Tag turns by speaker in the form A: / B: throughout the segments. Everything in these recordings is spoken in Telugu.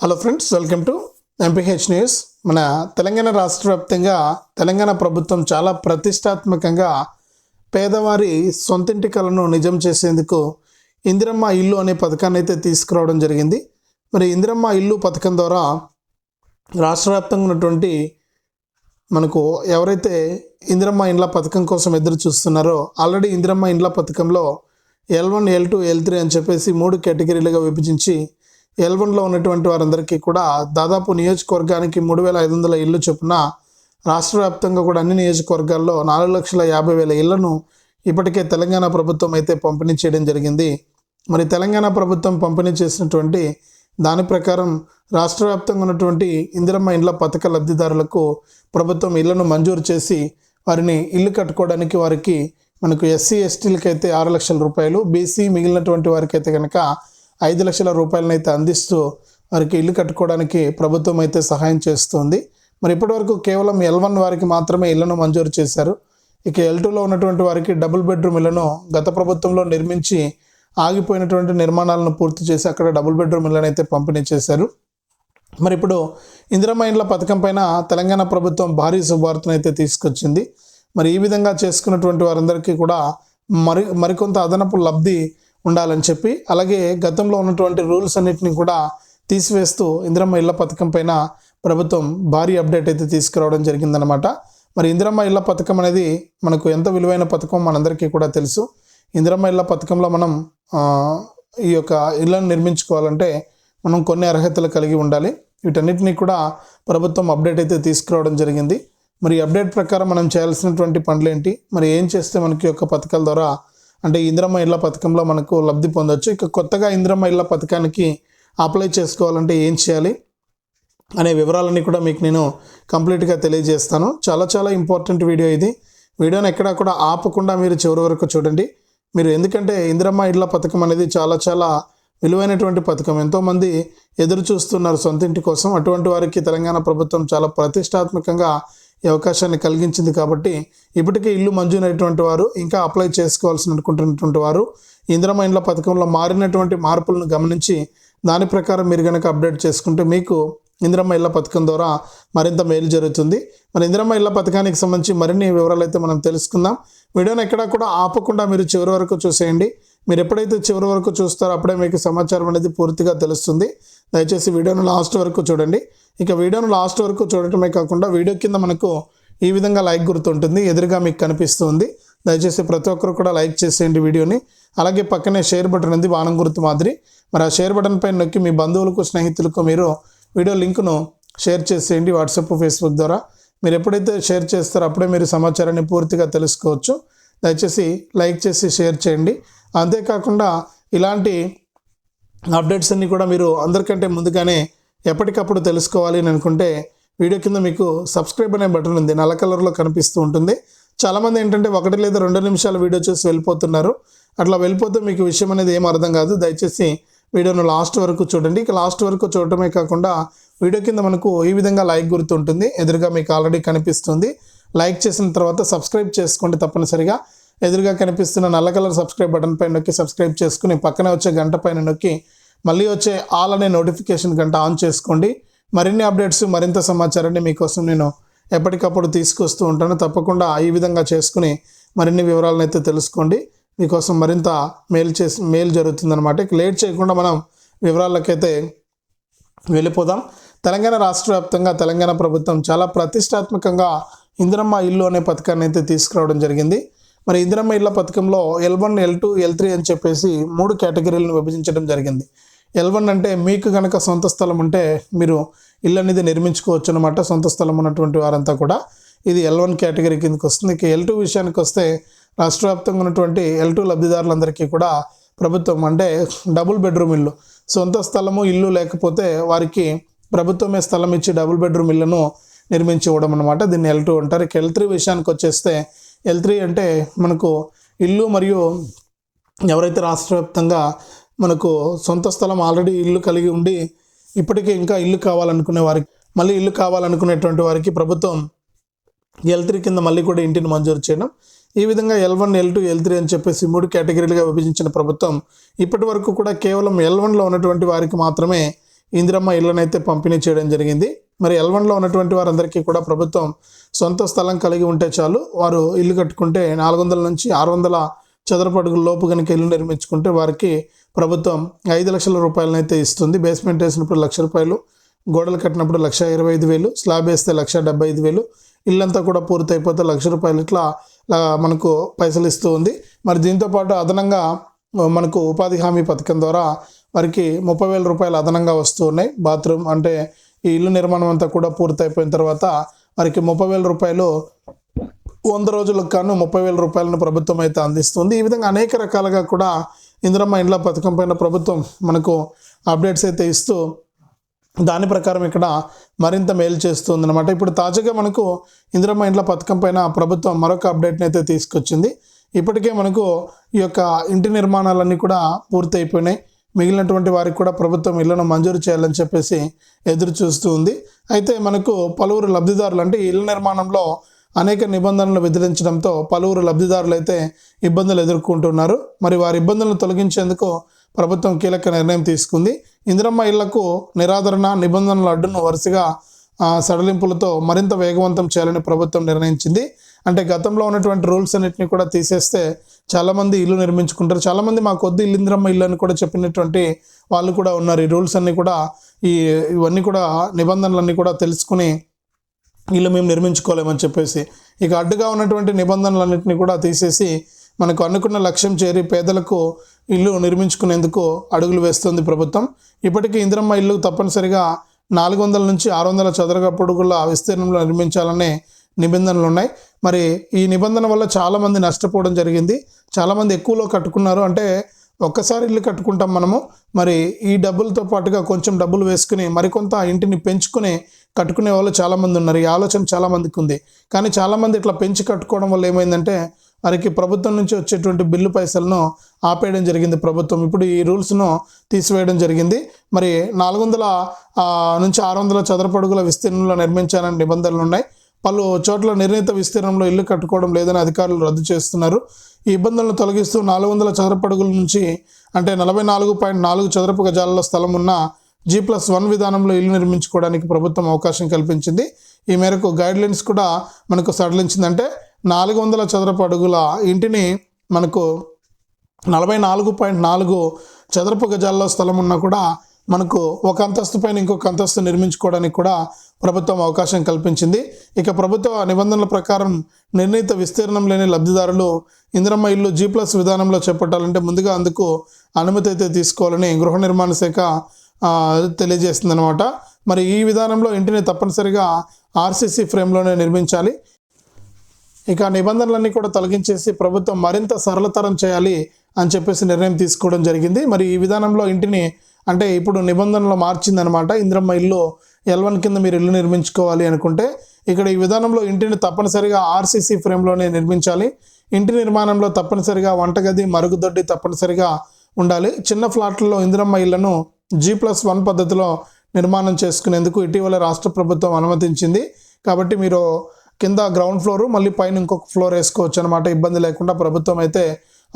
A: Hello friends welcome to MPH news మన తెలంగాణ రాష్ట్ర వ్యాప్తంగా తెలంగాణ ప్రభుత్వం చాలా ప్రతిష్టాత్మకంగా పేదవారి సొంతింటి కలను నిజం చేసేందుకు ఇందిరమ్మ ఇల్లు అనే పథకాన్ని అయితే తీసుకురావడం జరిగింది. మరి ఇందిరమ్మ ఇల్లు పథకం ద్వారా రాష్ట్ర వ్యాప్తంగా ఉన్నటువంటి మనకు ఎవరైతే ఇందిరమ్మ ఇండ్ల పథకం కోసం ఎదురు చూస్తున్నారో ఆల్రెడీ ఇందిరమ్మ ఇండ్ల పథకంలో L one L two L three అని చెప్పేసి మూడు కేటగిరీలుగా విభజించి ఎల్వన్లో ఉన్నటువంటి వారందరికీ కూడా దాదాపు నియోజకవర్గానికి మూడు వేల ఐదు వందల ఇల్లు చొప్పున రాష్ట్ర వ్యాప్తంగా కూడా అన్ని నియోజకవర్గాల్లో నాలుగు లక్షల యాభై వేల ఇళ్ళను ఇప్పటికే తెలంగాణ ప్రభుత్వం అయితే పంపిణీ చేయడం జరిగింది. మరి తెలంగాణ ప్రభుత్వం పంపిణీ చేసినటువంటి దాని ప్రకారం రాష్ట్ర వ్యాప్తంగా ఉన్నటువంటి ఇందిరమ్మ ఇండ్ల పథక లబ్ధిదారులకు ప్రభుత్వం ఇళ్ళను మంజూరు చేసి వారిని ఇల్లు కట్టుకోవడానికి వారికి మనకు ఎస్సీ ఎస్టీలకి అయితే ఆరు లక్షల రూపాయలు బీసీ మిగిలినటువంటి వారికైతే కనుక ఐదు లక్షల రూపాయలను అయితే అందిస్తూ వారికి ఇల్లు కట్టుకోవడానికి ప్రభుత్వం అయితే సహాయం చేస్తుంది. మరి ఇప్పటివరకు కేవలం ఎల్ వన్ వారికి మాత్రమే ఇళ్ళను మంజూరు చేశారు. ఇక ఎల్ టూలో ఉన్నటువంటి వారికి డబుల్ బెడ్రూమ్ ఇళ్ళను గత ప్రభుత్వంలో నిర్మించి ఆగిపోయినటువంటి నిర్మాణాలను పూర్తి చేసి అక్కడ డబుల్ బెడ్రూమ్ ఇళ్ళను అయితే పంపిణీ చేశారు. మరి ఇప్పుడు ఇందిరమ్మ ఇండ్ల పథకం పైన తెలంగాణ ప్రభుత్వం భారీ శుభార్తను అయితే తీసుకొచ్చింది. మరి ఈ విధంగా చేసుకున్నటువంటి వారందరికీ కూడా మరి మరికొంత అదనపు లబ్ధి ఉండాలని చెప్పి అలాగే గతంలో ఉన్నటువంటి రూల్స్ అన్నిటిని కూడా తీసివేస్తూ ఇందిరమ్మ ఇళ్ళ పథకం పైన ప్రభుత్వం భారీ అప్డేట్ అయితే తీసుకురావడం జరిగిందనమాట మరి ఇందిరమ్మ ఇళ్ళ పథకం అనేది మనకు ఎంత విలువైన పథకం మనందరికీ కూడా తెలుసు. ఇందిరమ్మ ఇళ్ళ పథకంలో మనం ఈ యొక్క ఇళ్ళను నిర్మించుకోవాలంటే మనం కొన్ని అర్హతలు కలిగి ఉండాలి. వీటన్నిటిని కూడా ప్రభుత్వం అప్డేట్ అయితే తీసుకురావడం జరిగింది. మరి అప్డేట్ ప్రకారం మనం చేయాల్సినటువంటి పనులు ఏంటి? మరి ఏం చేస్తే మనకి ఈ యొక్క పథకాల ద్వారా అంటే ఇందిరమ్మ ఇళ్ళ పథకంలో మనకు లబ్ధి పొందొచ్చు. ఇక కొత్తగా ఇందిరమ్మ ఇళ్ళ పథకానికి అప్లై చేసుకోవాలంటే ఏం చేయాలి అనే వివరాలన్నీ కూడా మీకు నేను కంప్లీట్గా తెలియజేస్తాను. చాలా చాలా ఇంపార్టెంట్ వీడియో ఇది. వీడియోని ఎక్కడా కూడా ఆపకుండా మీరు చివరి వరకు చూడండి. మీరు ఎందుకంటే ఇందిరమ్మ ఇళ్ళ పథకం అనేది చాలా చాలా విలువైనటువంటి పథకం. ఎంతోమంది ఎదురు చూస్తున్నారు సొంత ఇంటి కోసం. అటువంటి వారికి తెలంగాణ ప్రభుత్వం చాలా ప్రతిష్టాత్మకంగా ఈ అవకాశాన్ని కలిగించింది కాబట్టి ఇప్పటికే ఇల్లు మంజూరైనటువంటి వారు ఇంకా అప్లై చేసుకోవాల్సి అనుకుంటున్నటువంటి వారు ఇందిరమ్మ ఇండ్ల పథకంలో మారినటువంటి మార్పులను గమనించి దాని ప్రకారం మీరు కనుక అప్డేట్ చేసుకుంటే మీకు ఇందిరమ్మ ఇళ్ళ పథకం ద్వారా మరింత మేలు జరుగుతుంది. మరి ఇందిరమ్మ ఇళ్ళ పథకానికి సంబంధించి మరిన్ని వివరాలు అయితే మనం తెలుసుకుందాం. వీడియోని ఎక్కడా కూడా ఆపకుండా మీరు చివరి వరకు చూసేయండి. మీరు ఎప్పుడైతే చివరి వరకు చూస్తారో అప్పుడే మీకు సమాచారం అనేది పూర్తిగా తెలుస్తుంది. దయచేసి వీడియోను లాస్ట్ వరకు చూడండి. ఇక వీడియోను లాస్ట్ వరకు చూడటమే కాకుండా వీడియో కింద మనకు ఈ విధంగా లైక్ గుర్తుంటుంది ఎదురుగా మీకు కనిపిస్తుంది. దయచేసి ప్రతి ఒక్కరు కూడా లైక్ చేసేయండి వీడియోని. అలాగే పక్కనే షేర్ బటన్ ఉంది బాణం గుర్తు మాదిరి. మరి ఆ షేర్ బటన్ పైన నొక్కి మీ బంధువులకు స్నేహితులకు మీరు వీడియో లింక్ను షేర్ చేసేయండి వాట్సాప్ ఫేస్బుక్ ద్వారా. మీరు ఎప్పుడైతే షేర్ చేస్తారో అప్పుడే మీరు సమాచారాన్ని పూర్తిగా తెలుసుకోవచ్చు. దయచేసి లైక్ చేసి షేర్ చేయండి. అంతేకాకుండా ఇలాంటి అప్డేట్స్ అన్నీ కూడా మీరు అందరికంటే ముందుగానే ఎప్పటికప్పుడు తెలుసుకోవాలి అని అనుకుంటే వీడియో కింద మీకు సబ్స్క్రైబ్ అనే బటన్ ఉంది. నల్ల కలర్లో కనిపిస్తూ ఉంటుంది. చాలామంది ఏంటంటే ఒకటి లేదా రెండు నిమిషాల వీడియో చూసి వెళ్ళిపోతున్నారు. అట్లా వెళ్ళిపోతే మీకు విషయం అనేది ఏం అర్థం కాదు. దయచేసి వీడియోను లాస్ట్ వరకు చూడండి. ఇక లాస్ట్ వరకు చూడటమే కాకుండా వీడియో కింద మనకు ఈ విధంగా లైక్ గుర్తుంటుంది. ఎదురుగా మీకు ఆల్రెడీ కనిపిస్తుంది. లైక్ చేసిన తర్వాత సబ్స్క్రైబ్ చేసుకోండి తప్పనిసరిగా. ఎదురుగా కనిపిస్తున్న నల్ల కలర్ సబ్స్క్రైబ్ బటన్ పైన నొక్కి సబ్స్క్రైబ్ చేసుకుని పక్కనే వచ్చే గంట పైన నొక్కి మళ్ళీ వచ్చే ఆల్ అనే నోటిఫికేషన్ గంట ఆన్ చేసుకోండి. మరిన్ని అప్డేట్స్ మరింత సమాచారాన్ని మీకోసం నేను ఎప్పటికప్పుడు తీసుకొస్తూ ఉంటాను. తప్పకుండా ఈ విధంగా చేసుకుని మరిన్ని వివరాలను అయితే తెలుసుకోండి. మీకోసం మరింత మేలు చేసి మేలు జరుగుతుందన్నమాట. ఇక లేట్ చేయకుండా మనం వివరాలకైతే వెళ్ళిపోదాం. తెలంగాణ రాష్ట్ర వ్యాప్తంగా తెలంగాణ ప్రభుత్వం చాలా ప్రతిష్టాత్మకంగా ఇందిరమ్మ ఇల్లు అనే పథకాన్ని అయితే తీసుకురావడం జరిగింది. మరి ఇందిరమ్మ ఇళ్ళ పథకంలో L one L two L three అని చెప్పేసి మూడు కేటగిరీలను విభజించడం జరిగింది. ఎల్ వన్ అంటే మీకు కనుక సొంత స్థలం ఉంటే మీరు ఇల్లు అనేది నిర్మించుకోవచ్చు అనమాట సొంత స్థలం ఉన్నటువంటి వారంతా కూడా ఇది ఎల్ వన్ కేటగిరీ కిందకి వస్తుంది. ఇక ఎల్ టూ విషయానికి వస్తే రాష్ట్ర వ్యాప్తంగా ఉన్నటువంటి ఎల్ టూ లబ్ధిదారులందరికీ కూడా ప్రభుత్వం అంటే డబుల్ బెడ్రూమ్ ఇల్లు. సొంత స్థలము ఇల్లు లేకపోతే వారికి ప్రభుత్వమే స్థలం ఇచ్చి డబుల్ బెడ్రూమ్ ఇళ్ళను నిర్మించి ఇవ్వడం అనమాట దీన్ని ఎల్ టూ అంటారు. ఇక ఎల్ త్రీ విషయానికి వచ్చేస్తే ఎల్ త్రీ అంటే మనకు ఇల్లు మరియు ఎవరైతే రాష్ట్ర వ్యాప్తంగా మనకు సొంత స్థలం ఆల్రెడీ ఇల్లు కలిగి ఉండి ఇప్పటికే ఇంకా ఇల్లు కావాలనుకునే వారికి మళ్ళీ ఇల్లు కావాలనుకునేటువంటి వారికి ప్రభుత్వం ఎల్ త్రీ కింద మళ్ళీ కూడా ఇంటిని మంజూరు చేయడం. ఈ విధంగా L one L two L three అని చెప్పేసి మూడు కేటగిరీలుగా విభజించిన ప్రభుత్వం ఇప్పటి వరకు కూడా కేవలం ఎల్ వన్లో ఉన్నటువంటి వారికి మాత్రమే ఇందిరమ్మ ఇళ్ళను అయితే పంపిణీ చేయడం జరిగింది. మరి ఎల్వన్లో ఉన్నటువంటి వారందరికీ కూడా ప్రభుత్వం సొంత స్థలం కలిగి ఉంటే చాలు. వారు ఇల్లు కట్టుకుంటే నాలుగు వందల నుంచి ఆరు వందల చదరపడుగుల లోపు కనుక ఇల్లు నిర్మించుకుంటే వారికి ప్రభుత్వం ఐదు లక్షల రూపాయలనైతే ఇస్తుంది. బేస్మెంట్ వేసినప్పుడు లక్ష రూపాయలు గోడలు కట్టినప్పుడు లక్ష ఇరవై ఐదు వేలు స్లాబ్ వేస్తే లక్ష డెబ్బై ఐదు వేలు. ఇల్లంతా కూడా పూర్తయిపోతే లక్ష రూపాయలు ఇట్లా మనకు పైసలు ఇస్తూ ఉంది. మరి దీంతో పాటు అదనంగా మనకు ఉపాధి హామీ పథకం ద్వారా వారికి ముప్పై వేల రూపాయలు అదనంగా వస్తూ ఉన్నాయి. బాత్రూమ్ అంటే ఈ ఇల్లు నిర్మాణం అంతా కూడా పూర్తి అయిపోయిన తర్వాత వారికి ముప్పై వేల రూపాయలు వంద రోజులకు కాను ముప్పై వేల రూపాయలను ప్రభుత్వం అయితే అందిస్తుంది. ఈ విధంగా అనేక రకాలుగా కూడా ఇందిరమ్మ ఇండ్ల పథకం పైన ప్రభుత్వం మనకు అప్డేట్స్ అయితే ఇస్తూ దాని ప్రకారం ఇక్కడ మరింత మేలు చేస్తుంది అనమాట ఇప్పుడు తాజాగా మనకు ఇందిరమ్మ ఇండ్ల పథకం పైన ప్రభుత్వం మరొక అప్డేట్ని అయితే తీసుకొచ్చింది. ఇప్పటికే మనకు ఈ యొక్క ఇంటి నిర్మాణాలన్నీ కూడా పూర్తయిపోయినాయి. మిగిలినటువంటి వారికి కూడా ప్రభుత్వం ఇళ్ళను మంజూరు చేయాలని చెప్పేసి ఎదురు చూస్తూ ఉంది. అయితే మనకు పలువురు లబ్ధిదారులు అంటే ఇళ్ళ నిర్మాణంలో అనేక నిబంధనలు విధించడంతో పలువురు లబ్ధిదారులు అయితే ఇబ్బందులు ఎదుర్కొంటున్నారు. మరి వారి ఇబ్బందులను తొలగించేందుకు ప్రభుత్వం కీలక నిర్ణయం తీసుకుంది. ఇందిరమ్మ ఇళ్ళకు నిరాదరణ నిబంధనల అడ్డును వరుసగా సడలింపులతో మరింత వేగవంతం చేయాలని ప్రభుత్వం నిర్ణయించింది. అంటే గతంలో ఉన్నటువంటి రూల్స్ అన్నింటినీ కూడా తీసేస్తే చాలామంది ఇల్లు నిర్మించుకుంటారు. చాలామంది మా కొద్ది ఇల్లింద్రమ్మ ఇల్లు అని కూడా చెప్పినటువంటి వాళ్ళు కూడా ఉన్నారు. ఈ రూల్స్ అన్నీ కూడా ఈ ఇవన్నీ కూడా నిబంధనలన్నీ కూడా తెలుసుకుని ఇల్లు మేము నిర్మించుకోలేమని చెప్పేసి ఇక అడ్డుగా ఉన్నటువంటి నిబంధనలన్నింటినీ కూడా తీసేసి మనకు అనుకున్న లక్ష్యం చేరి పేదలకు ఇల్లు నిర్మించుకునేందుకు అడుగులు వేస్తుంది ప్రభుత్వం. ఇప్పటికీ ఇంద్రమ్మ ఇల్లు తప్పనిసరిగా నాలుగు వందల నుంచి ఆరు వందల చదరగ పొడుగుల విస్తీర్ణంలో నిర్మించాలనే నిబంధనలు ఉన్నాయి. మరి ఈ నిబంధన వల్ల చాలామంది నష్టపోవడం జరిగింది. చాలామంది ఎక్కువలో కట్టుకున్నారు. అంటే ఒక్కసారి ఇల్లు కట్టుకుంటాం మనము. మరి ఈ డబ్బులతో పాటుగా కొంచెం డబ్బులు వేసుకుని మరికొంత ఇంటిని పెంచుకుని కట్టుకునే వాళ్ళు చాలామంది ఉన్నారు. ఈ ఆలోచన చాలామందికి ఉంది. కానీ చాలామంది ఇట్లా పెంచి కట్టుకోవడం వల్ల ఏమైందంటే వారికి ప్రభుత్వం నుంచి వచ్చేటువంటి బిల్లు పైసలను ఆపేయడం జరిగింది ప్రభుత్వం. ఇప్పుడు ఈ రూల్స్ను తీసివేయడం జరిగింది. మరి నాలుగు వందల నుంచి ఆరు వందల చదరపడుగుల విస్తీర్ణంలో నిర్మించాలని నిబంధనలు ఉన్నాయి. పలు చోట్ల నిర్ణీత విస్తీర్ణంలో ఇల్లు కట్టుకోవడం లేదని అధికారులు రద్దు చేస్తున్నారు. ఈ ఇబ్బందులను తొలగిస్తూ నాలుగు వందల చదరపడుగుల నుంచి అంటే నలభై నాలుగు పాయింట్ నాలుగు చదరపు గజాలలో స్థలం ఉన్న జీ ప్లస్ వన్ విధానంలో ఇల్లు నిర్మించుకోవడానికి ప్రభుత్వం అవకాశం కల్పించింది. ఈ మేరకు గైడ్ లైన్స్ కూడా మనకు సడలించిందంటే నాలుగు వందల చదరపు అడుగుల ఇంటిని మనకు నలభై నాలుగు పాయింట్ నాలుగు చదరపు గజాల్లో స్థలం ఉన్నా కూడా మనకు ఒక అంతస్తు పైన ఇంకొక అంతస్తు నిర్మించుకోవడానికి కూడా ప్రభుత్వం అవకాశం కల్పించింది. ఇక ప్రభుత్వ నిబంధనల ప్రకారం నిర్ణీత విస్తీర్ణం లేని లబ్ధిదారులు ఇందిరమ్మ ఇల్లు జీ ప్లస్ విధానంలో చేపట్టాలంటే ముందుగా అందుకు అనుమతి అయితే తీసుకోవాలని గృహ నిర్మాణ శాఖ తెలియజేస్తుంది అనమాట మరి ఈ విధానంలో ఇంటిని తప్పనిసరిగా ఆర్సీసీ ఫ్రేమ్లోనే నిర్మించాలి. ఇక నిబంధనలన్నీ కూడా తొలగించేసి ప్రభుత్వం మరింత సరళతరం చేయాలి అని చెప్పేసి నిర్ణయం తీసుకోవడం జరిగింది. మరి ఈ విధానంలో ఇంటిని అంటే ఇప్పుడు నిబంధనలు మార్చిందనమాట. ఇంద్రమ్మ ఇల్లు ఎల్వన్ కింద మీరు ఇల్లు నిర్మించుకోవాలి అనుకుంటే ఇక్కడ ఈ విధానంలో ఇంటిని తప్పనిసరిగా ఆర్సీసీ ఫ్రేమ్లోనే నిర్మించాలి. ఇంటి నిర్మాణంలో తప్పనిసరిగా వంటగది మరుగుదొడ్డి తప్పనిసరిగా ఉండాలి. చిన్న ఫ్లాట్లలో ఇందిరమ్మ ఇళ్ళను జీ ప్లస్ వన్ పద్ధతిలో నిర్మాణం చేసుకునేందుకు ఇటీవల రాష్ట్ర ప్రభుత్వం అనుమతించింది. కాబట్టి మీరు కింద గ్రౌండ్ ఫ్లోర్ మళ్ళీ పైన ఇంకొక ఫ్లోర్ వేసుకోవచ్చు అనమాట ఇబ్బంది లేకుండా ప్రభుత్వం అయితే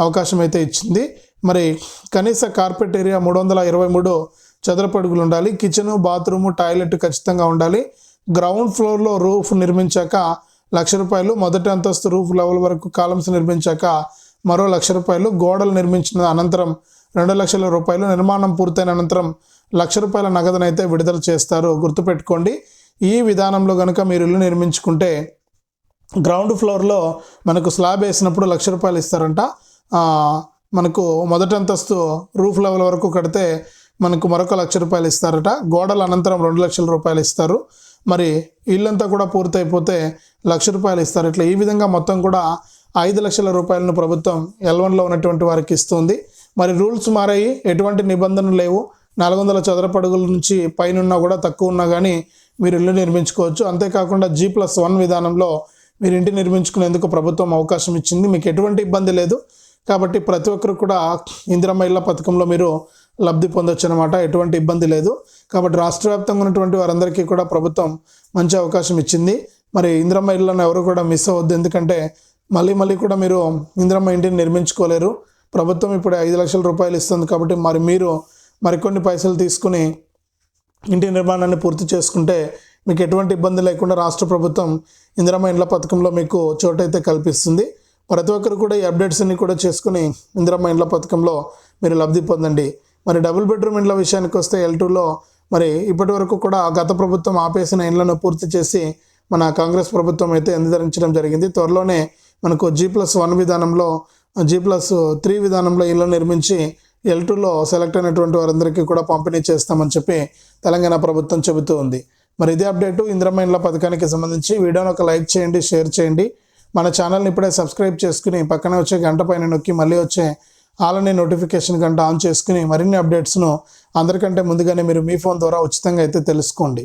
A: అవకాశం అయితే ఇచ్చింది. మరి కనీస కార్పెట్ ఏరియా మూడు వందల ఇరవై మూడు చదరపు అడుగులు ఉండాలి. కిచెన్ బాత్రూము టాయిలెట్ ఖచ్చితంగా ఉండాలి. గ్రౌండ్ ఫ్లోర్లో రూఫ్ నిర్మించాక లక్ష రూపాయలు మొదటి అంతస్తు రూఫ్ లెవెల్ వరకు కాలమ్స్ నిర్మించాక మరో లక్ష రూపాయలు గోడలు నిర్మించిన అనంతరం రెండు లక్షల రూపాయలు నిర్మాణం పూర్తయిన అనంతరం లక్ష రూపాయల నగదునైతే విడుదల చేస్తారు. గుర్తుపెట్టుకోండి ఈ విధానంలో కనుక మీరు ఇల్లు నిర్మించుకుంటే గ్రౌండ్ ఫ్లోర్లో మనకు స్లాబ్ వేసినప్పుడు లక్ష రూపాయలు ఇస్తారంట. మనకు మొదటి అంతస్తు రూఫ్ లెవెల్ వరకు కడితే మనకు మరొక లక్ష రూపాయలు ఇస్తారట. గోడల అనంతరం రెండు లక్షల రూపాయలు ఇస్తారు. మరి ఇల్లంతా కూడా పూర్తయిపోతే లక్ష రూపాయలు ఇస్తారు. ఇట్లా ఈ విధంగా మొత్తం కూడా ఐదు లక్షల రూపాయలను ప్రభుత్వం ఎల్వన్లో ఉన్నటువంటి వారికి ఇస్తుంది. మరి రూల్స్ మారాయి. ఎటువంటి నిబంధనలు లేవు. నాలుగు వందల చదరపడుగుల నుంచి పైన కూడా తక్కువ ఉన్నా కానీ మీరు ఇల్లు నిర్మించుకోవచ్చు. అంతేకాకుండా జీ ప్లస్ వన్ విధానంలో మీరు ఇంటి నిర్మించుకునేందుకు ప్రభుత్వం అవకాశం ఇచ్చింది. మీకు ఎటువంటి ఇబ్బంది లేదు. కాబట్టి ప్రతి ఒక్కరు కూడా ఇందిరమ్మ ఇళ్ళ పథకంలో మీరు లబ్ధి పొందొచ్చు అనమాట ఎటువంటి ఇబ్బంది లేదు. కాబట్టి రాష్ట్ర వ్యాప్తంగా ఉన్నటువంటి వారందరికీ కూడా ప్రభుత్వం మంచి అవకాశం ఇచ్చింది. మరి ఇందిరమ్మ ఇళ్ళను ఎవరు కూడా మిస్ అవ్వద్దు. ఎందుకంటే మళ్ళీ మళ్ళీ కూడా మీరు ఇందిరమ్మ ఇంటిని నిర్మించుకోలేరు. ప్రభుత్వం ఇప్పుడు ఐదు లక్షల రూపాయలు ఇస్తుంది కాబట్టి మరి మీరు మరికొన్ని పైసలు తీసుకుని ఇంటి నిర్మాణాన్ని పూర్తి చేసుకుంటే మీకు ఎటువంటి ఇబ్బంది లేకుండా రాష్ట్ర ప్రభుత్వం ఇందిరమ్మ ఇండ్ల పథకంలో మీకు చోటైతే కల్పిస్తుంది. ప్రతి ఒక్కరు కూడా ఈ అప్డేట్స్ అన్ని కూడా చేసుకుని ఇందిరమ్మ ఇండ్ల పథకంలో మీరు లబ్ధి పొందండి. మరి డబుల్ బెడ్రూమ్ ఇండ్ల విషయానికి వస్తే ఎల్ టూలో మరి ఇప్పటి వరకు కూడా గత ప్రభుత్వం ఆపేసిన ఇండ్లను పూర్తి చేసి మన కాంగ్రెస్ ప్రభుత్వం అయితే అందరించడం జరిగింది. త్వరలోనే మనకు జీ ప్లస్ వన్ విధానంలో జీ ప్లస్ త్రీ విధానంలో ఇల్లు నిర్మించి ఎల్ టూలో సెలెక్ట్ అయినటువంటి వారందరికీ కూడా పంపిణీ చేస్తామని చెప్పి తెలంగాణ ప్రభుత్వం చెబుతూ ఉంది. మరి ఇదే అప్డేటు ఇంద్రమైన్ల ఇండ్ల పథకానికి సంబంధించి వీడియోని ఒక లైక్ చేయండి షేర్ చేయండి. మన ఛానల్ని ఇప్పుడే సబ్స్క్రైబ్ చేసుకుని పక్కనే వచ్చే గంట పైన నొక్కి మళ్ళీ వచ్చే ఆలని నోటిఫికేషన్ గంట ఆన్ చేసుకుని మరిన్ని అప్డేట్స్ను అందరికంటే ముందుగానే మీరు మీ ఫోన్ ద్వారా ఉచితంగా అయితే తెలుసుకోండి.